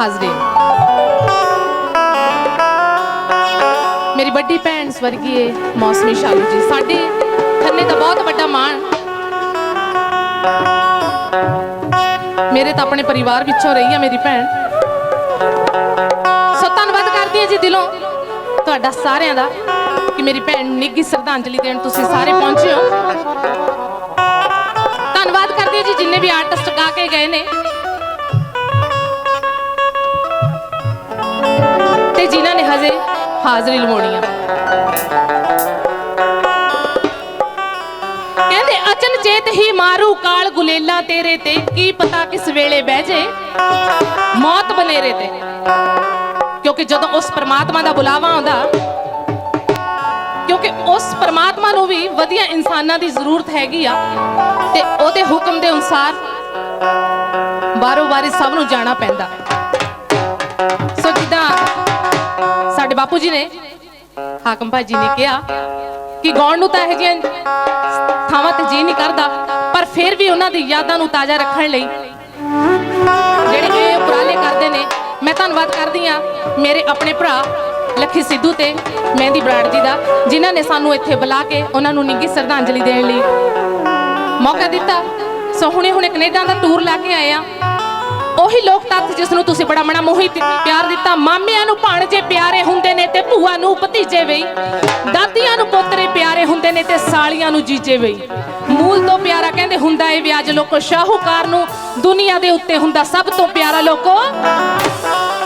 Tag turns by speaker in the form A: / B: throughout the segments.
A: ਹਾਜ਼ਰੀਨ ਮੇਰੀ ਵੱਡੀ ਭੈਣ ਸਵਰਗੀਏ ਮੌਸਮੀ ਸ਼ਾਲੂ ਜੀ। ਸਾਡੇ ਖੰਨੇ ਦਾ ਬਹੁਤ ਵੱਡਾ ਮਾਣ। ਮੇਰੇ ਤਾਂ ਆਪਣੇ ਪਰਿਵਾਰ ਵਿੱਚੋਂ ਰਹੀ ਆ ਮੇਰੀ ਭੈਣ। ਸੋ ਧੰਨਵਾਦ ਕਰਦੀ ਹਾਂ ਜੀ ਦਿਲੋਂ ਤੁਹਾਡਾ ਸਾਰਿਆਂ ਦਾ ਕਿ ਮੇਰੀ ਭੈਣ ਨਿੱਘੀ ਸ਼ਰਧਾਂਜਲੀ ਦੇਣ ਤੁਸੀਂ ਸਾਰੇ ਪਹੁੰਚੇ ਹੋ। ਧੰਨਵਾਦ ਕਰਦੀ ਹਾਂ ਜੀ ਜਿੰਨੇ ਵੀ ਆਰਟਿਸਟ ਗਾ ਕੇ ਗਏ ਨੇ। ਹਜੇ ਹਾਜ਼ਰੀ ਲਵਾਉਣੀ ਆ। ਕਹਿੰਦੇ, ਅਚਨ ਚੇਤ ਹੀ ਮਾਰੂ ਕਾਲ ਗੁਲੇਲਾ ਤੇਰੇ ਤੇ, ਕੀ ਪਤਾ ਕਿਸ ਵੇਲੇ ਬਹਿ ਜੇ ਮੌਤ ਬਨੇਰੇ ਤੇ। ਕਿਉਂਕਿ ਜਦੋਂ ਉਸ ਪਰਮਾਤਮਾ ਦਾ ਬੁਲਾਵਾ ਆਉਂਦਾ, ਕਿਉਂਕਿ ਉਸ ਪਰਮਾਤਮਾ ਨੂੰ ਵੀ ਵਧੀਆ ਇਨਸਾਨਾਂ ਦੀ ਜ਼ਰੂਰਤ ਹੈਗੀ ਆ, ਤੇ ਉਹਦੇ ਹੁਕਮ ਦੇ ਅਨੁਸਾਰ ਬਾਰੋ ਬਾਰੀ ਸਭ ਨੂੰ ਜਾਣਾ ਪੈਂਦਾ। ਸੋ ਜਿੱਦਾਂ ਸਾਡੇ ਬਾਪੂ ਜੀ ਨੇ, ਹਾਕਮ ਭਾਜੀ ਨੇ ਕਿਹਾ ਕਿ ਗਾਉਣ ਨੂੰ ਤਾਂ ਇਹ ਜਿਹੀਆਂ ਥਾਵਾਂ ਤੇ ਜੀ ਨਹੀਂ ਕਰਦਾ, ਪਰ ਫਿਰ ਵੀ ਉਹਨਾਂ ਦੀ ਯਾਦਾਂ ਨੂੰ ਤਾਜ਼ਾ ਰੱਖਣ ਲਈ ਜਿਹੜੇ ਇਹ ਉਪਰਾਲੇ ਕਰਦੇ ਨੇ, ਮੈਂ ਧੰਨਵਾਦ ਕਰਦੀ ਆ ਮੇਰੇ ਆਪਣੇ ਭਰਾ ਲੱਖੀ ਸਿੱਧੂ ਤੇ ਮਹਿੰਦੀ ਬਰਾੜ ਜੀ ਦਾ, ਜਿਨ੍ਹਾਂ ਨੇ ਸਾਨੂੰ ਇੱਥੇ ਬੁਲਾ ਕੇ ਉਹਨਾਂ ਨੂੰ ਨਿੱਘੀ ਸ਼ਰਧਾਂਜਲੀ ਦੇਣ ਲਈ ਮੌਕਾ ਦਿੱਤਾ। ਸੋ ਹੁਣੇ ਹੁਣੇ ਕੈਨੇਡਾ ਦਾ ਟੂਰ ਲਾ ਕੇ ਆਏ ਆ ਉਹੀ ਲੋਕ ਤੱਤ ਜਿਸ ਨੂੰ ਤੁਸੀਂ ਬੜਾ ਮਣਾ ਮੋਹਿਤ ਪਿਆਰ ਦਿੱਤਾ। ਮਾਮਿਆਂ ਨੂੰ ਭਾਣਜੇ ਪਿਆਰੇ ਹੁੰਦੇ ਨੇ ਤੇ ਭੂਆ ਨੂੰ ਭਤੀਜੇ ਵਈ ਦਾਦੀਆਂ ਨੂੰ ਪੋਤਰੇ ਪਿਆਰੇ ਹੁੰਦੇ ਨੇ ਤੇ ਸਾਲੀਆਂ ਨੂੰ ਜੀਜੇ ਵਈ ਮੂਲ ਤੋਂ ਪਿਆਰਾ ਕਹਿੰਦੇ ਹੁੰਦਾ ਏ ਵਿਆਜ ਲੋਕੋ। ਸ਼ਾਹੂਕਾਰ ਨੂੰ ਦੁਨੀਆ ਦੇ ਉੱਤੇ ਹੁੰਦਾ ਸਭ ਤੋਂ ਪਿਆਰਾ ਲੋਕੋ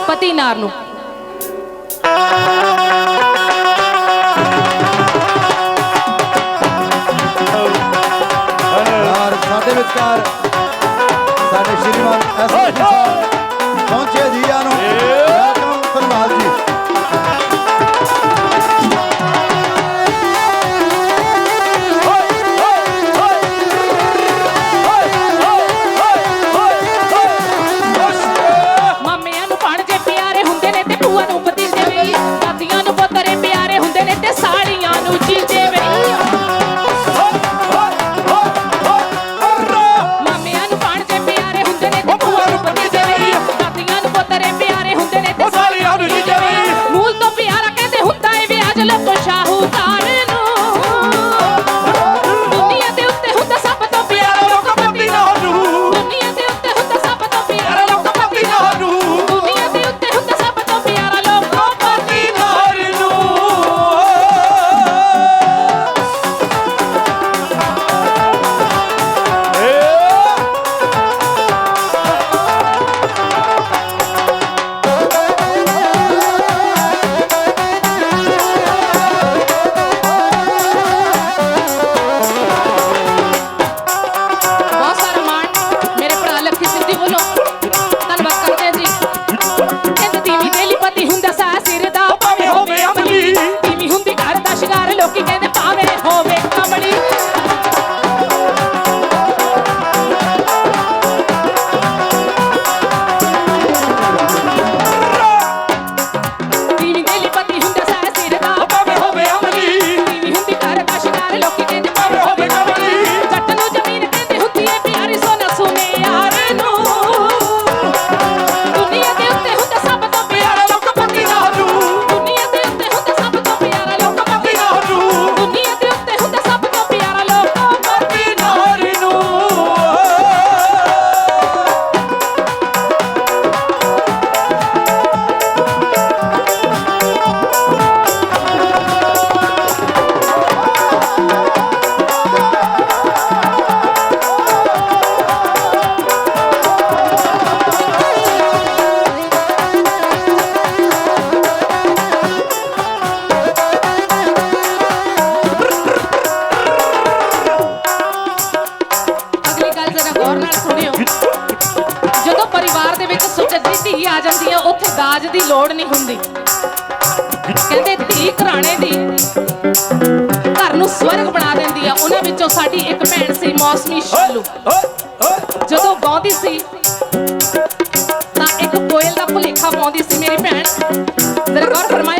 A: ਪਤੀ ਨਾਰ ਨੂੰ।
B: ਔਰ ਸਾਡੇ ਵਿਚਕਾਰ ਸਾਡੇ ਸ਼੍ਰੀਮਾਨ ਐਸ ਪਹੁੰਚੇ ਜੀਆਂ ਨੂੰ। ਵੈਲਕਮ ਧੰਨਵਾਦ ਜੀ।
A: ਧੀ ਆ ਜਾਂਦੀ ਆ, ਉੱਥੇ ਦਾਜ ਦੀ ਲੋੜ ਨਹੀਂ ਹੁੰਦੀ। ਕਹਿੰਦੇ ਧੀ ਘਰਾਣੇ ਦੀ ਘਰ ਨੂੰ ਸਵਰਗ ਬਣਾ ਦਿੰਦੀ ਆ, ਉਹਨਾਂ ਵਿੱਚੋਂ ਸਾਡੀ ਇੱਕ ਭੈਣ ਸੀ, ਮੌਸਮੀ ਸ਼ਾਲੂ। ਜਦੋਂ ਗਾਉਂਦੀ ਸੀ, ਤਾਂ ਇੱਕ ਕੋਇਲ ਦਾ ਭੁਲੇਖਾ ਪਾਉਂਦੀ ਸੀ, ਮੇਰੀ ਭੈਣ ਜ਼ਰਾ ਗੌਰ ਫਰਮਾਇਓ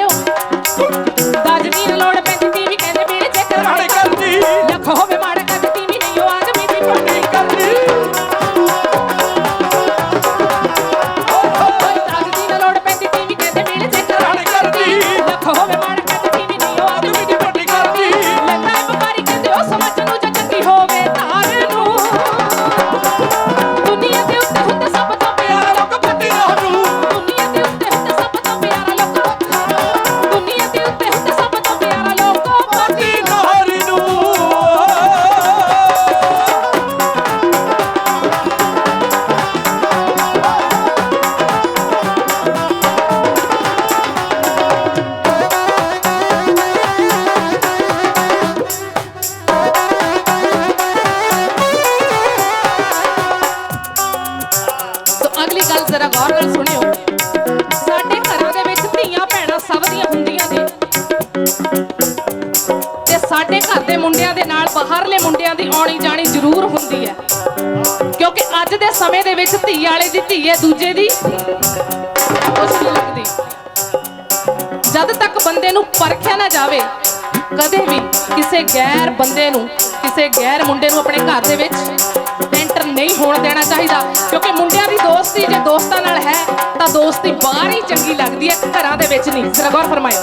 A: ਦੀ ਆਉਣੀ ਜਾਣੀ ਜ਼ਰੂਰ ਹੁੰਦੀ ਹੈ। ਕਿਉਂਕਿ ਅੱਜ ਦੇ ਸਮੇਂ ਦੇ ਵਿੱਚ ਧੀ ਵਾਲੇ ਦੀ ਧੀ ਹੈ, ਦੂਜੇ ਦੀ ਕੁਛ ਨਹੀਂ ਲੱਗਦੀ ਜਦ ਤੱਕ ਬੰਦੇ ਨੂੰ ਪਰਖਿਆ ਨਾ ਜਾਵੇ, ਕਦੇ ਵੀ ਕਿਸੇ ਗੈਰ ਬੰਦੇ ਨੂੰ, ਕਿਸੇ ਗੈਰ ਮੁੰਡੇ ਨੂੰ ਆਪਣੇ ਘਰ ਦੇ ਵਿੱਚ ਐਂਟਰ ਨਹੀਂ ਹੋਣ ਦੇਣਾ ਚਾਹੀਦਾ। ਕਿਉਂਕਿ ਮੁੰਡਿਆਂ ਦੀ ਦੋਸਤੀ ਜੇ ਦੋਸਤਾਂ ਨਾਲ ਹੈ, ਤਾਂ ਦੋਸਤੀ ਬਾਹਰ ਹੀ ਚੰਗੀ ਲੱਗਦੀ ਹੈ, ਘਰਾਂ ਦੇ ਵਿੱਚ ਨਹੀਂ। ਜ਼ਰਾ ਗੌਰ ਫਰਮਾਇਓ।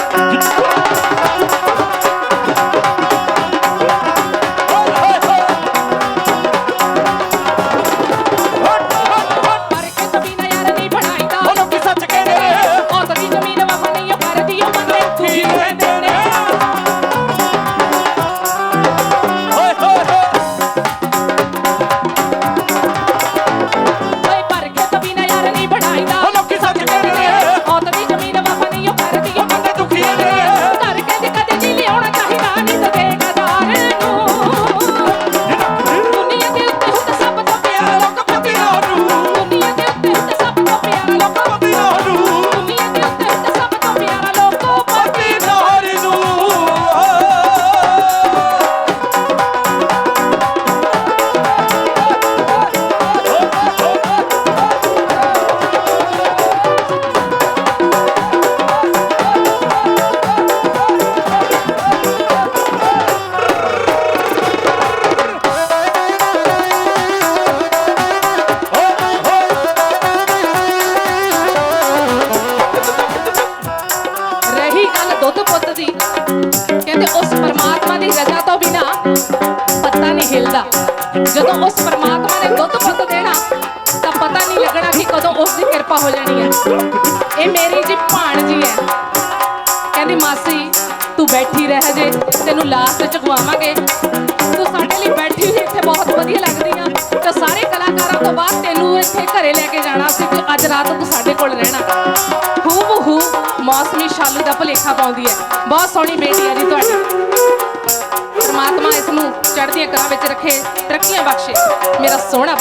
C: ਪੱਤਾ
A: ਨਹੀਂ ਹਿਲਦਾ। ਜਦੋਂ ਉਸ ਪਰਮਾਤਮਾ ਨੇ ਦੁੱਧ ਪੁੱਤ ਦੇਣਾ, ਤਾਂ ਪਤਾ ਨਹੀਂ ਲੱਗਣਾ ਕਿ ਕਦੋਂ ਉਸ ਦੀ ਕਿਰਪਾ ਹੋ ਜਾਣੀ ਹੈ। ਇਹ ਮੇਰੀ ਜੀ ਭਾਣਜੀ ਹੈ। ਕਹਿੰਦੀ, ਮਾਸੀ, ਤੂੰ ਬੈਠੀ ਰਹਿ ਜੇ, ਤੈਨੂੰ ਲਾਸਟ ਚ ਖਵਾਵਾਂਗੇ ਤੂੰ ਸਾਡੇ ਲਈ ਬੈਠੀ ਹੋਈ ਇੱਥੇ ਬਹੁਤ ਵਧੀਆ ਲੱਗਦੀ ਆ। ਤੇ ਸਾਰੇ ਕਲਾਕਾਰਾਂ ਤੋਂ ਬਾਅਦ ਤੈਨੂੰ ਇੱਥੇ ਘਰੇ ਲੈ ਕੇ ਜਾਣਾ ਸੀ ਤੇ ਅੱਜ ਰਾਤ ਤੂੰ ਸਾਡੇ ਕੋਲ ਰਹਿਣਾ। ਹੂ ਹੂ ਮੌਸਮੀ ਸ਼ਾਲੂ ਦਾ ਭਲੇਖਾ ਪਾਉਂਦੀ ਹੈ। ਬਹੁਤ ਸੋਹਣੀ ਬੇਟੀ ਹੈ ਜੀ ਤੁਹਾਡੀ। ਪਰਮਾਤਮਾ ਇਸ ਨੂੰ ਚੜ੍ਹਦੀਆਂ ਕਲਾਂ ਵਿੱਚ ਰੱਖੇ ਤਰੱਕੀਆਂ ਬਖਸ਼ੇ। ਮੇਰਾ ਸੋਹਣਾ